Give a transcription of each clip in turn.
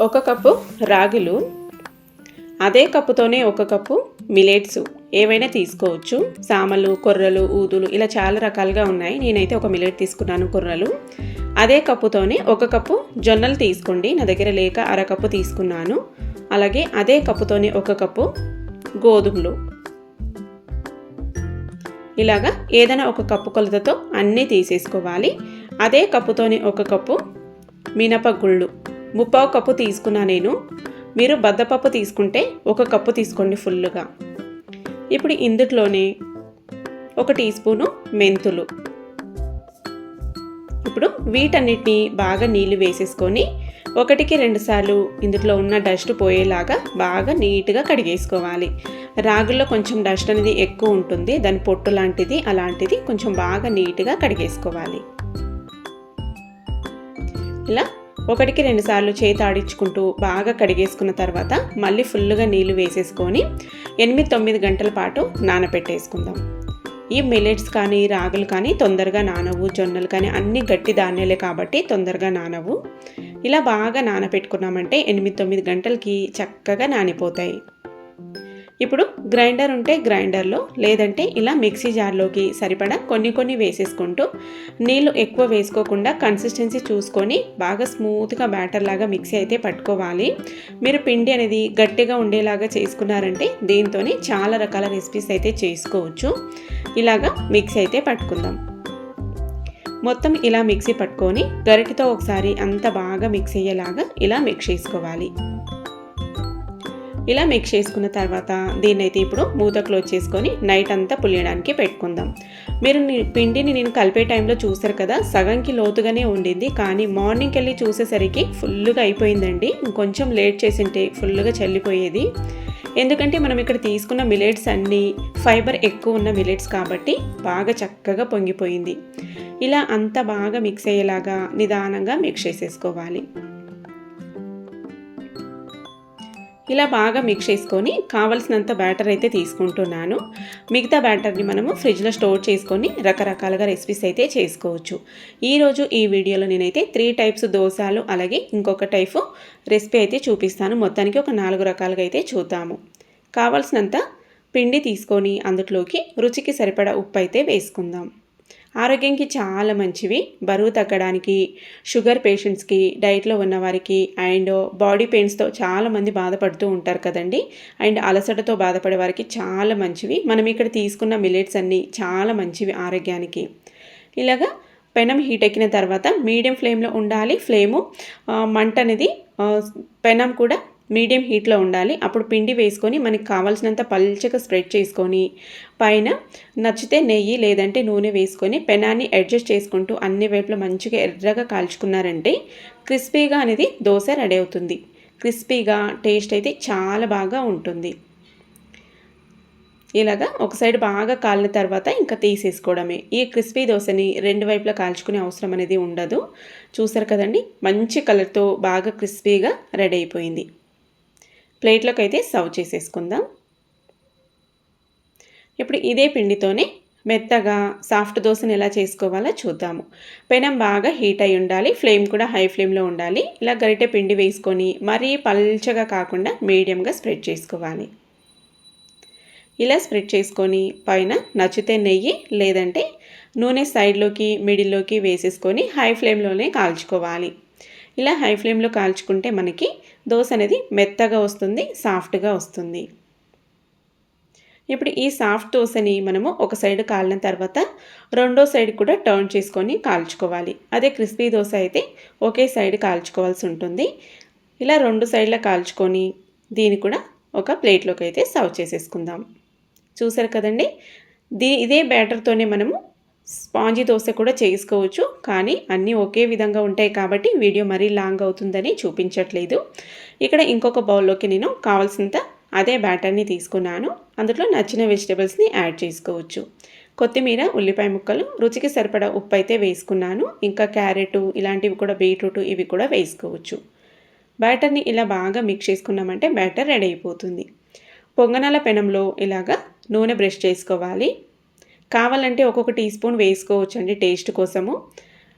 ఒక కప్పు రాగులు అదే కప్పుతోనే ఒక కప్పు మిలెట్స్. ఏవైనా తీసుకోవచ్చు. సామలు కొర్రలు ఊదులు ఇలా చాలా రకాలుగా ఉన్నాయి. నేనైతే ఒక మిలెట్ తీసుకున్నాను కొర్రలు. అదే కప్పుతోనే ఒక కప్పు జొన్నలు తీసుకోండి. నా దగ్గర లేక అరకప్పు తీసుకున్నాను. అలాగే అదే కప్పుతోనే ఒక కప్పు గోధుమలు. ఇలాగా ఏదైనా ఒక కప్పు కొలతతో అన్నీ తీసేసుకోవాలి. అదే కప్పుతోనే ఒక కప్పు మినపగుళ్ళు. ముప్పావు కప్పు తీసుకున్నా నేను. మీరు బద్దపప్పు తీసుకుంటే ఒక కప్పు తీసుకోండి ఫుల్గా ఇప్పుడు ఇందుట్లోనే ఒక టీ స్పూను మెంతులు. ఇప్పుడు వీటన్నిటిని బాగా నీళ్ళు వేసేసుకొని ఒకటికి రెండుసార్లు ఇందులో ఉన్న డస్ట్ పోయేలాగా బాగా నీట్గా కడిగేసుకోవాలి. రాగుల్లో కొంచెం డస్ట్ అనేది ఎక్కువ ఉంటుంది. దాని పొట్టు లాంటిది అలాంటిది కొంచెం బాగా నీట్గా కడిగేసుకోవాలి. ఇలా ఒకటికి రెండుసార్లు చేతి ఆడించుకుంటూ బాగా కడిగేసుకున్న తర్వాత మళ్ళీ ఫుల్గా నీళ్ళు వేసేసుకొని ఎనిమిది తొమ్మిది గంటల పాటు నానబెట్టేసుకుందాం ఈ మిలెట్స్ కానీ రాగులు కానీ తొందరగా నానవు జొన్నలు కానీ అన్ని గట్టి ధాన్యాలే కాబట్టి తొందరగా నానవు. ఇలా బాగా నానబెట్టుకున్నామంటే ఎనిమిది తొమ్మిది గంటలకి చక్కగా నానిపోతాయి. ఇప్పుడు గ్రైండర్ ఉంటే గ్రైండర్లో లేదంటే ఇలా మిక్సీ జార్లోకి సరిపడా కొన్ని కొన్ని వేసేసుకుంటూ నీళ్ళు ఎక్కువ వేసుకోకుండా కన్సిస్టెన్సీ చూసుకొని బాగా స్మూత్గా బ్యాటర్ లాగా మిక్సీ అయితే పట్టుకోవాలి. మీరు పిండి అనేది గట్టిగా ఉండేలాగా చేసుకున్నారంటే దీంతో చాలా రకాల రెసిపీస్ అయితే చేసుకోవచ్చు. ఇలాగా మిక్సీ అయితే పట్టుకుందాం. మొత్తం ఇలా మిక్సీ పట్టుకొని గరిటితో ఒకసారి అంత బాగా మిక్స్ అయ్యేలాగా ఇలా మిక్స్ చేసుకోవాలి. ఇలా మిక్స్ చేసుకున్న తర్వాత దీన్నైతే ఇప్పుడు మూత క్లోజ్ చేసుకొని నైట్ అంతా పులియడానికి పెట్టుకుందాం. మీరు పిండిని నేను కలిపే టైంలో చూసారు కదా సగంకి లోతుగానే ఉండింది. కానీ మార్నింగ్కి వెళ్ళి చూసేసరికి ఫుల్గా అయిపోయిందండి. ఇంకొంచెం లేట్ చేసింటే ఫుల్గా చల్లిపోయేది. ఎందుకంటే మనం ఇక్కడ తీసుకున్న మిలెట్స్ అన్నీ ఫైబర్ ఎక్కువ ఉన్న మిలెట్స్ కాబట్టి బాగా చక్కగా పొంగిపోయింది. ఇలా అంతా బాగా మిక్స్ అయ్యేలాగా నిదానంగా మిక్స్ చేసేసుకోవాలి. ఇలా బాగా మిక్స్ చేసుకొని కావలసినంత బ్యాటర్ అయితే తీసుకుంటున్నాను. మిగతా బ్యాటర్ని మనము ఫ్రిడ్జ్లో స్టోర్ చేసుకొని రకరకాలుగా రెసిపీస్ అయితే చేసుకోవచ్చు. ఈరోజు ఈ వీడియోలో నేనైతే త్రీ టైప్స్ దోశలు అలాగే ఇంకొక టైపు రెసిపీ అయితే చూపిస్తాను. మొత్తానికి ఒక నాలుగు రకాలుగా అయితే చూద్దాము. కావలసినంత పిండి తీసుకొని అందులోకి రుచికి సరిపడా ఉప్పు అయితే వేసుకుందాం. ఆరోగ్యానికి చాలా మంచివి. బరువు తగ్గడానికి షుగర్ పేషెంట్స్కి డైట్లో ఉన్నవారికి అండ్ బాడీ పెయిన్స్తో చాలామంది బాధపడుతూ ఉంటారు కదండి. అండ్ అలసటతో బాధపడే వారికి చాలా మంచివి. మనం ఇక్కడ తీసుకున్న మిలెట్స్ అన్నీ చాలా మంచివి ఆరోగ్యానికి. ఇలాగా పెనం హీట్ ఎక్కిన తర్వాత మీడియం ఫ్లేమ్లో ఉండాలి. ఫ్లేము మంట అనేది పెనం కూడా మీడియం హీట్లో ఉండాలి. అప్పుడు పిండి వేసుకొని మనకి కావాల్సినంత పల్చగా స్ప్రెడ్ చేసుకొని పైన నచ్చితే నెయ్యి లేదంటే నూనె వేసుకొని పెనాన్ని అడ్జస్ట్ చేసుకుంటూ అన్ని వైపులో మంచిగా ఎర్రగా కాల్చుకున్నారంటే క్రిస్పీగా అనేది దోశ రెడీ అవుతుంది. క్రిస్పీగా టేస్ట్ అయితే చాలా బాగా ఉంటుంది. ఇలాగా ఒక సైడ్ బాగా కాలిన తర్వాత ఇంకా తీసేసుకోవడమే. ఈ క్రిస్పీ దోశని రెండు వైపులా కాల్చుకునే అవసరం అనేది ఉండదు. చూసారు కదండి? మంచి కలర్తో బాగా క్రిస్పీగా రెడీ అయిపోయింది. ప్లేట్లోకి అయితే సర్వ్ చేసేసుకుందాం. ఇప్పుడు ఇదే పిండితోనే మెత్తగా సాఫ్ట్ దోశను ఎలా చేసుకోవాలో చూద్దాము. పెనం బాగా హీట్ అయి ఉండాలి ఫ్లేమ్ కూడా హై ఫ్లేమ్లో ఉండాలి. ఇలా గరిటె పిండి వేసుకొని మరీ పల్చగా కాకుండా మీడియంగా స్ప్రెడ్ చేసుకోవాలి. ఇలా స్ప్రెడ్ చేసుకొని పైన నచ్చితే నెయ్యి లేదంటే నూనె సైడ్లోకి మిడిల్లోకి వేసేసుకొని హై ఫ్లేమ్లోనే కాల్చుకోవాలి. ఇలా హై ఫ్లేమ్లో కాల్చుకుంటే మనకి దోశ అనేది మెత్తగా వస్తుంది సాఫ్ట్గా వస్తుంది. ఇప్పుడు ఈ సాఫ్ట్ దోశని మనము ఒక సైడ్ కాలిన తర్వాత రెండో సైడ్ కూడా టర్న్ చేసుకొని కాల్చుకోవాలి. అదే క్రిస్పీ దోశ అయితే ఒకే సైడ్ కాల్చుకోవాల్సి ఉంటుంది. ఇలా రెండు సైడ్ల కాల్చుకొని దీన్ని కూడా ఒక ప్లేట్లోకి అయితే సర్వ్ చేసేసుకుందాం. చూసారు కదండి? దీ ఇదే బ్యాటర్తోనే మనము స్పాంజీ దోశ కూడా చేసుకోవచ్చు కానీ అన్నీ ఒకే విధంగా ఉంటాయి కాబట్టి వీడియో మరీ లాంగ్ అవుతుందని చూపించట్లేదు. ఇక్కడ ఇంకొక బౌల్లోకి నేను కావాల్సినంత అదే బ్యాటర్ని తీసుకున్నాను. అందులో నచ్చిన వెజిటేబుల్స్ని యాడ్ చేసుకోవచ్చు. కొత్తిమీర ఉల్లిపాయ ముక్కలు రుచికి సరిపడా ఉప్పు అయితే వేసుకున్నాను. ఇంకా క్యారెట్ ఇలాంటివి కూడా బీట్రూట్ ఇవి కూడా వేసుకోవచ్చు. బ్యాటర్ని ఇలా బాగా మిక్స్ చేసుకున్నామంటే బ్యాటర్ రెడీ అయిపోతుంది. పొంగనాల పెనంలో ఇలాగా నూనె బ్రష్ చేసుకోవాలి. కావాలంటే ఒక్కొక్క టీ స్పూన్ వేసుకోవచ్చు అండి టేస్ట్ కోసము.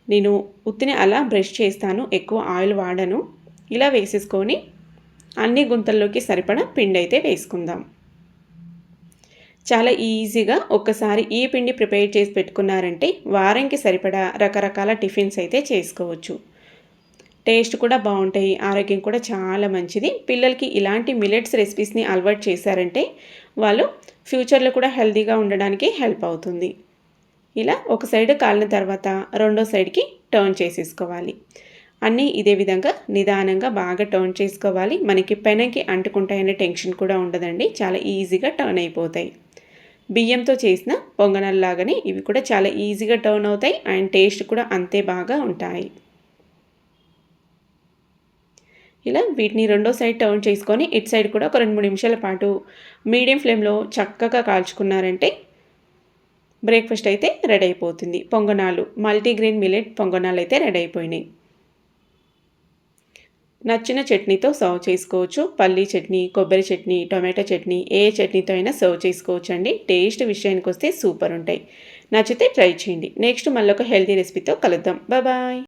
నేను ఉత్తిని అలా బ్రష్ చేస్తాను ఎక్కువ ఆయిల్ వాడను. ఇలా వేసేసుకొని అన్ని గుంతల్లోకి సరిపడా పిండి అయితే వేసుకుందాం. చాలా ఈజీగా ఒక్కసారి ఈ పిండి ప్రిపేర్ చేసి పెట్టుకున్నారంటే వారంకి సరిపడా రకరకాల టిఫిన్స్ అయితే చేసుకోవచ్చు. టేస్ట్ కూడా బాగుంటాయి ఆరోగ్యం కూడా చాలా మంచిది. పిల్లలకి ఇలాంటి మిలెట్స్ రెసిపీస్ని అలవాటు చేశారంటే వాళ్ళు ఫ్యూచర్లో కూడా హెల్దీగా ఉండడానికి హెల్ప్ అవుతుంది. ఇలా ఒక సైడ్ కాలిన తర్వాత రెండో సైడ్కి టర్న్ చేసేసుకోవాలి. అన్నీ ఇదే విధంగా నిదానంగా బాగా టర్న్ చేసుకోవాలి. మనకి పెనకి అంటుకుంటాయనే టెన్షన్ కూడా ఉండదండి. చాలా ఈజీగా టర్న్ అయిపోతాయి. బియ్యంతో చేసిన పొంగనల్లాగానే ఇవి కూడా చాలా ఈజీగా టర్న్ అవుతాయి. అండ్ టేస్ట్ కూడా అంతే బాగా ఉంటాయి. ఇలా వీటిని రెండో సైడ్ టర్న్ చేసుకొని ఇటు సైడ్ కూడా ఒక రెండు మూడు నిమిషాల పాటు మీడియం ఫ్లేమ్లో చక్కగా కాల్చుకున్నారంటే బ్రేక్ఫాస్ట్ అయితే రెడీ అయిపోతుంది. పొంగనాలు మల్టీగ్రెయిన్ మిలెట్ పొంగనాలు అయితే రెడీ అయిపోయినాయి. నచ్చిన చట్నీతో సర్వ్ చేసుకోవచ్చు. పల్లీ చట్నీ కొబ్బరి చట్నీ టొమాటో చట్నీ ఏ చట్నీతో అయినా సర్వ్ చేసుకోవచ్చు అండి టేస్ట్ విషయానికి వస్తే సూపర్ ఉంటాయి నచ్చితే ట్రై చేయండి. నెక్స్ట్ మళ్ళీ ఒక హెల్తీ రెసిపీతో కలుద్దాం. బాయ్.